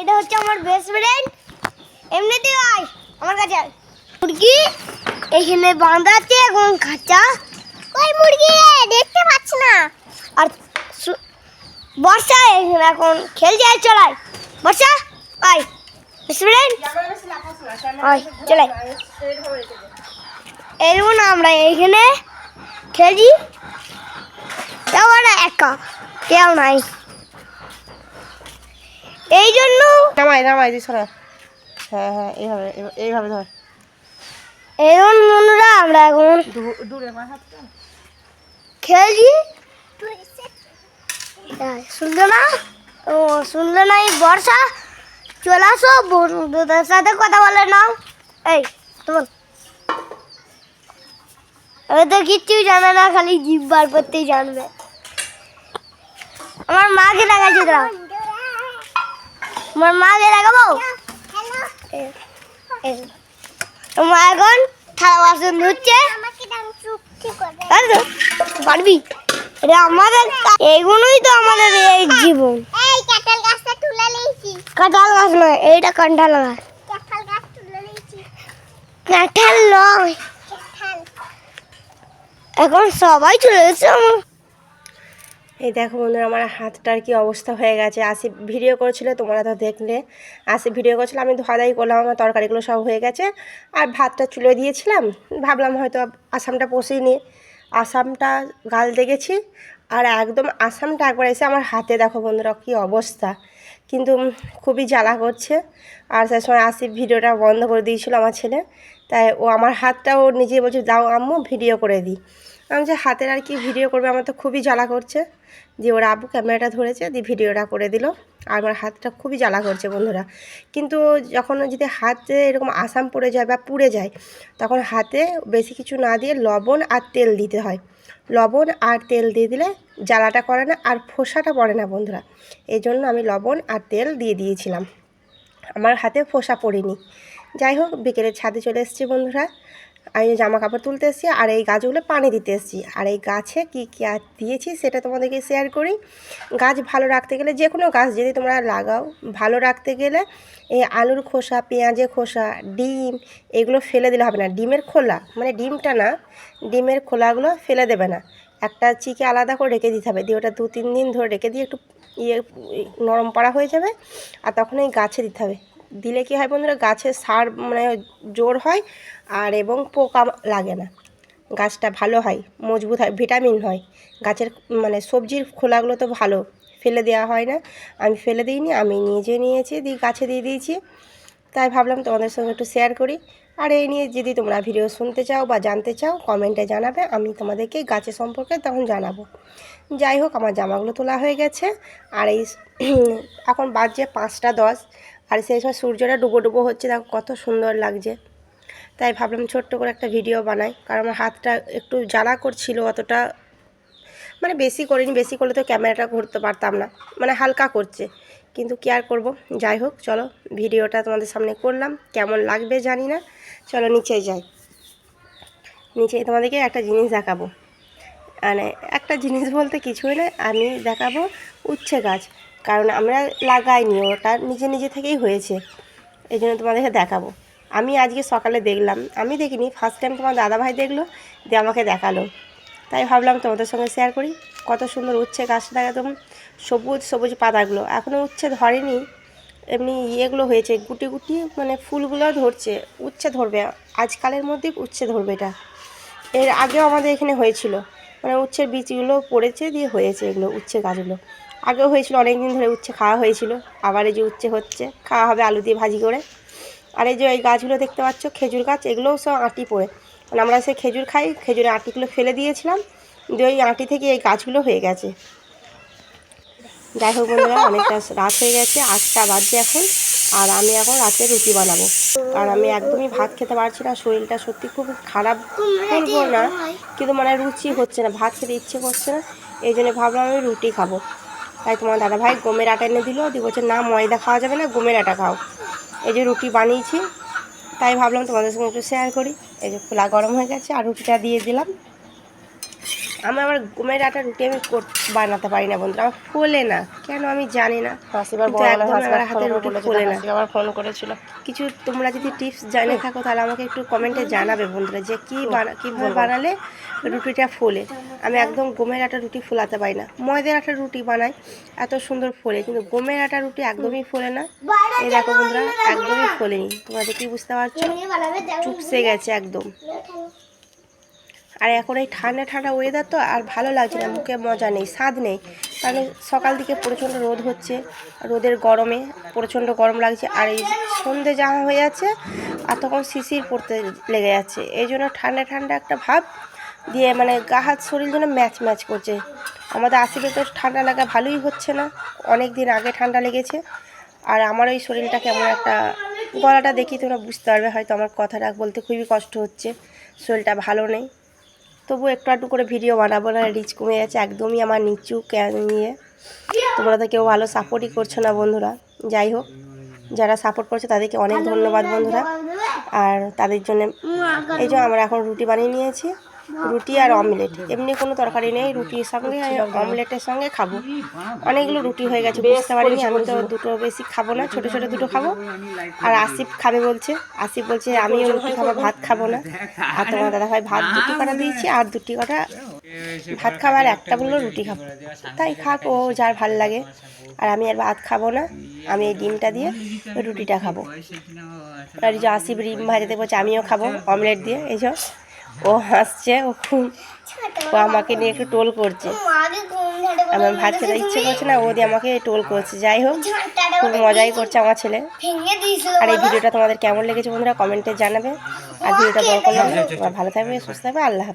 এটা হচ্ছে আমার বেস্ট ফ্রেন্ড এমনিতেই আয়, আমার কাছে আয়। মুরগি এখানে বাঁধা আছে এবং খাঁচা। ওই মুরগি, দেখতে পাচ্ছি না। আর বর্ষা এখানে এখন খেলছে, আয় চলাই বর্ষা, আয়। বেস্ট ফ্রেন্ড আয়, চলে এরকম আমরা এইখানে খেলছি। তাও না একা, কেউ নাই। এই জন্য নামাই নামাই দিস না হ্যাঁ হ্যাঁ এইভাবে এইভাবে- ধর। এরকম মনুরা আমরা এখন দূরে খেলছি। শুনলো না? ও শুনলো না এই বর্ষা? চলে আসো বন্ধুদের সাথে কথা বলে নাও। এই তোমার আমি তো কিচ্ছুই জানে না খালি জিভ বার করতেই জানবে। আমার মাকে দেখাচ্ছি দাঁড়াও। আমার মাকে দেখাবো। তোমার এখন থালা বাসন ধুচ্ছে। পারবি? এটা আমাদের এগুলোই তো আমাদের এই জীবন। এই কাঁঠাল গাছ নয় এইটা কাঁঠাল গাছ। কাঁঠাল নয়। এখন সবাই চলে গেছে আমার এই দেখো বন্ধুরা, আমার হাতটার কি অবস্থা হয়ে গেছে। আসি ভিডিও করেছিল, তোমরা তো দেখলে। আসি ভিডিও করেছিল, আমি ধোয়াদাই করলাম, আমার তরকারিগুলো সব হয়ে গেছে। আর ভাতটা চুলে দিয়েছিলাম, ভাবলাম হয়তো আসামটা নিয়ে আসামটা গাল দেখেছি, আর একদম আসামটা একবার এসে আমার হাতে দেখো বন্ধুরা কী অবস্থা। কিন্তু খুবই জ্বালা করছে। আর সেই সময় আসি ভিডিওটা বন্ধ করে দিয়েছিল আমার ছেলে। তাই ও আমার হাতটা ও নিজে বলছে, দাও আম্মু ভিডিও করে দিই। আমি যে হাতের আর কি ভিডিও করবে, আমার তো খুবই জ্বালা করছে। দিয়ে ওর আবু ক্যামেরাটা ধরেছে, দিয়ে ভিডিওটা করে দিল। আর আমার হাতটা খুবই জ্বালা করছে বন্ধুরা। কিন্তু যখন যদি হাতে এরকম আসাম পড়ে যায় বা পুড়ে যায়, তখন হাতে বেশি কিছু না দিয়ে লবণ আর তেল দিতে হয়। লবণ আর তেল দিয়ে দিলে জ্বালাটা করে না আর ফোসাটা পড়ে না বন্ধুরা। এই জন্য আমি লবণ আর তেল দিয়ে দিয়েছিলাম। আমার হাতে ফোসা পড়েনি। যাই হোক বিকেলে ছাদে চলে এসেছি বন্ধুরা। আমি জামা কাপড় তুলতে এসেছি আর এই গাছগুলো পানি দিতে এসেছি। আর এই গাছে কী কী আর দিয়েছি সেটা তোমাদেরকে শেয়ার করি। গাছ ভালো রাখতে গেলে যে কোনো গাছ যদি তোমরা লাগাও, ভালো রাখতে গেলে এই আলুর খোসা, পেঁয়াজের খোসা, ডিম এগুলো ফেলে দিলে হবে না। ডিমের খোলা মানে ডিমটা না, ডিমের খোলাগুলো ফেলে দেবে না। একটা চিকে আলাদা করে রেখে দিতে হবে। দিয়ে ওটা দু তিন দিন ধরে রেখে দিয়ে একটু ইয়ে নরম পাড়া হয়ে যাবে। আর তখন এই গাছে দিতে হবে। দিলে কি হয় বন্ধুরা গাছের সার মানে জোর হয় আর এবং পোকা লাগে না। গাছটা ভালো হয়, মজবুত হয়, ভিটামিন হয়। গাছের মানে সবজির খোলাগুলো তো ভালো, ফেলে দেওয়া হয় না। আমি ফেলে দিইনি, আমি নিজে নিয়েছি দিয়ে গাছে দিয়ে দিয়েছি। তাই ভাবলাম তোমাদের সঙ্গে একটু শেয়ার করি। আর এই নিয়ে যদি তোমরা ভিডিও শুনতে চাও বা জানতে চাও কমেন্টে জানাবে, আমি তোমাদেরকে গাছের সম্পর্কে তখন জানাব। যাই হোক, আমার জামাগুলো তোলা হয়ে গেছে। আর এই, এখন বাজছে পাঁচটা দশ। আর সেই সময় সূর্যটা ডুবো ডুবো হচ্ছে, দেখো কত সুন্দর লাগছে। তাই ভাবলাম ছোট্ট করে একটা ভিডিও বানাই, কারণ আমার হাতটা একটু জ্বালা করছিল অতটা। মানে বেশি করিনি, বেশি করলে তো ক্যামেরাটা ঘুরতে পারতাম না মানে হালকা করছে। কিন্তু কি আর করব? যাই হোক, চলো ভিডিওটা তোমাদের সামনে করলাম, কেমন লাগবে জানি না। চলো নিচে যাই। নিচে তোমাদেরকে একটা জিনিস দেখাবো। মানে একটা জিনিস বলতে কিছুই না, আমি দেখাবো উচ্ছে গাছ। কারণ আমরা লাগাইনি, ওটা নিজে নিজে থেকেই হয়েছে। এই জন্য তোমাদেরকে দেখাবো। আমি আজকে সকালে দেখলাম, আমি দেখিনি ফার্স্ট টাইম তোমার দাদাভাই দেখল, দিয়ে আমাকে দেখাল। তাই ভাবলাম তোমাদের সঙ্গে শেয়ার করি। কত সুন্দর উচ্ছে গাছটা, একদম সবুজ সবুজ পাতাগুলো। এখনও উচ্ছে ধরেনি, এমনি ইয়েগুলো হয়েছে, গুটি গুটি মানে ফুলগুলো ধরছে, উচ্ছে ধরবে। আজকালের মধ্যেই উচ্ছে ধরবে এটা। এর আগেও আমাদের এখানে হয়েছিল। মানে উচ্ছের বীজগুলো পড়েছে, দিয়ে হয়েছে এগুলো, উচ্ছে গাছগুলো। আগেও হয়েছিল অনেক দিন ধরে উচ্ছে খাওয়া হয়েছিল। আবার এই যে উচ্ছে হচ্ছে, খাওয়া হবে আলু দিয়ে ভাজি করে। আর এই যে এই গাছগুলো দেখতে পাচ্ছ, খেজুর গাছ, এগুলোও সব আঁটি পড়ে। মানে আমরা সে খেজুর খাই খেজুরের আঁটিগুলো ফেলে দিয়েছিলাম, দিয়ে ওই আঁটি থেকে এই গাছগুলো হয়ে গেছে। যাই হোক বন্ধুরা, অনেকটা রাত হয়ে গেছে, আটটা বাজছে এখন, আর আমি এখন রাতে রুটি বানাবো। কারণ আমি একদমই ভাত খেতে পারছি না, শরীরটা সত্যি খুব খারাপ বলব না, কিন্তু মানে রুচি হচ্ছে না, ভাত খেতে ইচ্ছে করছে না, এই জন্য ভাবলাম আমি রুটি খাব। তাই তোমার দাদা ভাই গমের আটা এনে দিল, দিয়ে বলছে, না, ময়দা খাওয়া যাবে না, গমের আটা খাও। এই যে রুটি বানিয়েছি, তাই ভাবলাম তোমাদের সঙ্গে একটু শেয়ার করি। এই যে খোলা গরম হয়ে গেছে, আর রুটিটা দিয়ে দিলাম। আমি আমার গমের আটা রুটি আমি বানাতে পারি না বন্ধুরা আমার ফোলে না। কেন আমি জানি না। একদম আমার হাতে রুটি ফোলে না। আবার ফোন করেছিল। কিছু তোমরা যদি টিপস জানে থাকো তাহলে আমাকে একটু কমেন্টে জানাবে বন্ধুরা যে কী বানা কীভাবে বানালে রুটিটা ফোলে। আমি একদম গমের আটা রুটি ফোলাতে পারি না। ময়দের আটা রুটি বানাই এত সুন্দর ফোলে কিন্তু গমের আটা রুটি একদমই ফোলে না। এই দেখো বন্ধুরা একদমই ফোলেনি। তোমরা দেখি বুঝতে পারছ? চুপসে গেছে একদম। আর এখন এই ঠান্ডা ঠান্ডা ওয়েদার তো আর ভালো লাগছে না, মুখে মজা নেই, স্বাদ নেই। কারণ সকাল দিকে প্রচণ্ড রোদ হচ্ছে, রোদের গরমে প্রচণ্ড গরম লাগছে, আর এই সন্ধে জামা হয়ে যাচ্ছে, আর তখন শিশির পড়তে লেগে যাচ্ছে। এই জন্য ঠান্ডা ঠান্ডা একটা ভাব দিয়ে মানে গা, হাত, শরীর যেন ম্যাচ ম্যাচ করছে। আমাদের আশেপাশে তো ঠান্ডা লাগা ভালোই হচ্ছে না অনেক দিন আগে ঠান্ডা লেগেছে, আর আমার ওই শরীরটা কেমন একটা গলাটা দেখি তোমরা বুঝতে পারবে, হয়তো আমার কথাটা বলতে খুবই কষ্ট হচ্ছে, শরীরটা ভালো নেই। তবু একটু একটু করে ভিডিও বানাবো না, রিচ কমে যাচ্ছে একদমই আমার নিচু নিয়ে। তোমরা তো কেউ ভালো সাপোর্টই করছ না বন্ধুরা, যাই হোক, যারা সাপোর্ট করছে তাদেরকে অনেক ধন্যবাদ বন্ধুরা। আর তাদের জন্য এই জন্য আমরা এখন রুটি বানিয়ে নিয়েছি রুটি আর অমলেট। এমনি কোনো তরকারি নেই রুটির সঙ্গে অমলেটের সঙ্গে খাব। অনেকগুলো রুটি হয়ে গেছে, বুঝতে পারিনি, আমি তো দুটো বেশি খাব না, ছোটো ছোটো দুটো খাব। আর আসিফ খাবে বলছে, আসিফ বলছে আমিও রুটি খাব, ভাত খাব না। আর তোমার দাদা ভাই ভাত দুটি কটা দিয়েছি, আর দুটি কটা ভাত খাবার, একটা বলল রুটি খাব। তাই খাক, ও যার ভালো লাগে। আর আমি আর ভাত খাব না, আমি এই ডিমটা দিয়ে রুটিটা খাব। আর যে আসিফ ডিম ভাজাতে বলছে, আমিও খাব অমলেট দিয়ে। এই যে ও হাসছে ও খুব ও আমাকে নিয়ে একটু টোল করছে। আমার ভাত খেতে ইচ্ছে করছে না ও দিয়ে আমাকে টোল করছে। যাই হোক খুব মজাই করছে আমার ছেলে। আর এই ভিডিওটা তোমাদের কেমন লেগেছে বন্ধুরা কমেন্টে জানাবে। আর ভিডিওটা বড় করলাম ভালো থাকবে সুস্থ থাকবে। আল্লাহ।